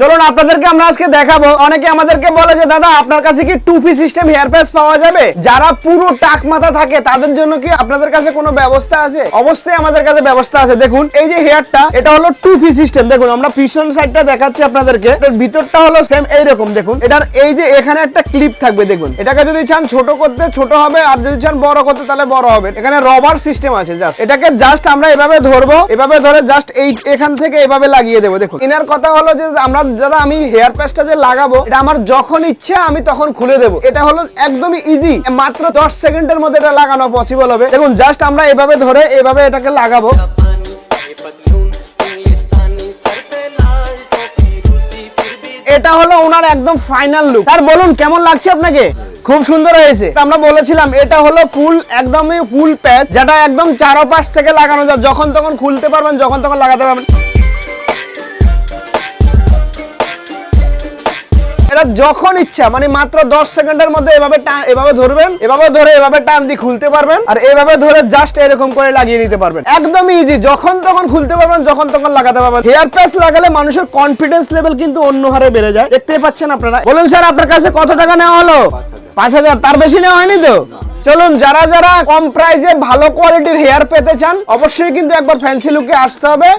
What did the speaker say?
চলুন আপনাদেরকে আমরা আজকে দেখাবো। অনেকে আমাদেরকে বলে যে, দাদা, আপনার কাছে কি two P system hair patch পাওয়া যাবে? যারা পুরো টাক মাথা থাকে, তাদের জন্য কি আপনাদের কাছে কোনো ব্যবস্থা আছে? অবশ্যই আমাদের কাছে ব্যবস্থা আছে। দেখুন, এই যে হেয়ারটা এটা হলো টু পি সিস্টেম দেখুন, আমরা পিছন সাইডটা দেখাচ্ছি আপনাদেরকে। এর ভিতরটা হলো সেম এইরকম। দেখুন, এটার এই যে এখানে একটা ক্লিপ থাকবে, দেখুন। এটাকে যদি চান ছোট করতে, ছোট হবে, আর যদি চান বড় করতে, তাহলে বড় হবে। এখানে রবার সিস্টেম আছে জাস্ট এটাকে জাস্ট আমরা এভাবে ধরবো, এভাবে ধরে জাস্ট এই, এখান থেকে এভাবে লাগিয়ে দেবো। দেখুন, এনার কথা হলো যে, আমরা দাদা, আমি হেয়ার প্যাচটা যে লাগাবো, এটা আমার যখন ইচ্ছে, আমি তখন খুলে দেবো। এটা হলো একদমই ইজি মাত্র দশ সেকেন্ডের মধ্যে এটা লাগানো পসিবল হবে। দেখুন জাস্ট আমরা এভাবে ধরে এভাবে এটাকে লাগাবো। এটা হলো ওনার একদম ফাইনাল লুক আর বলুন, কেমন লাগছে আপনাকে? খুব সুন্দর হয়েছে। আমরা বলেছিলাম, এটা হলো ফুল, একদমই ফুল প্যাচ যেটা একদম চারোপাশ থেকে লাগানো যায়। যখন তখন খুলতে পারবেন, যখন তখন লাগাতে পারবেন। এটা যখন ইচ্ছা মানে মাত্র 10 সেকেন্ডের মধ্যে এভাবে এভাবে ধরবেন, এভাবে ধরে এভাবে টান দিয়ে খুলতে পারবেন, আর এভাবে ধরে জাস্ট এরকম করে লাগিয়ে নিতে পারবেন। একদম ইজি যখন তখন খুলতে পারবেন, যখন তখন লাগাতে পারবেন। হেয়ার প্যাচ লাগালে মানুষের কনফিডেন্স লেভেল কিন্তু অন্য হারে বেড়ে যায়। দেখতে পাচ্ছেন আপনারা। বলুন স্যার, আপনার কাছে কত টাকা নেওয়া হলো? পাঁচ হাজার। তার বেশি নেওয়া হয়নি তো? চলুন, যারা যারা কম প্রাইসে ভালো কোয়ালিটির হেয়ার পেতে চান, অবশ্যই কিন্তু একবার ফ্যান্সি লুকে আসতে হবে।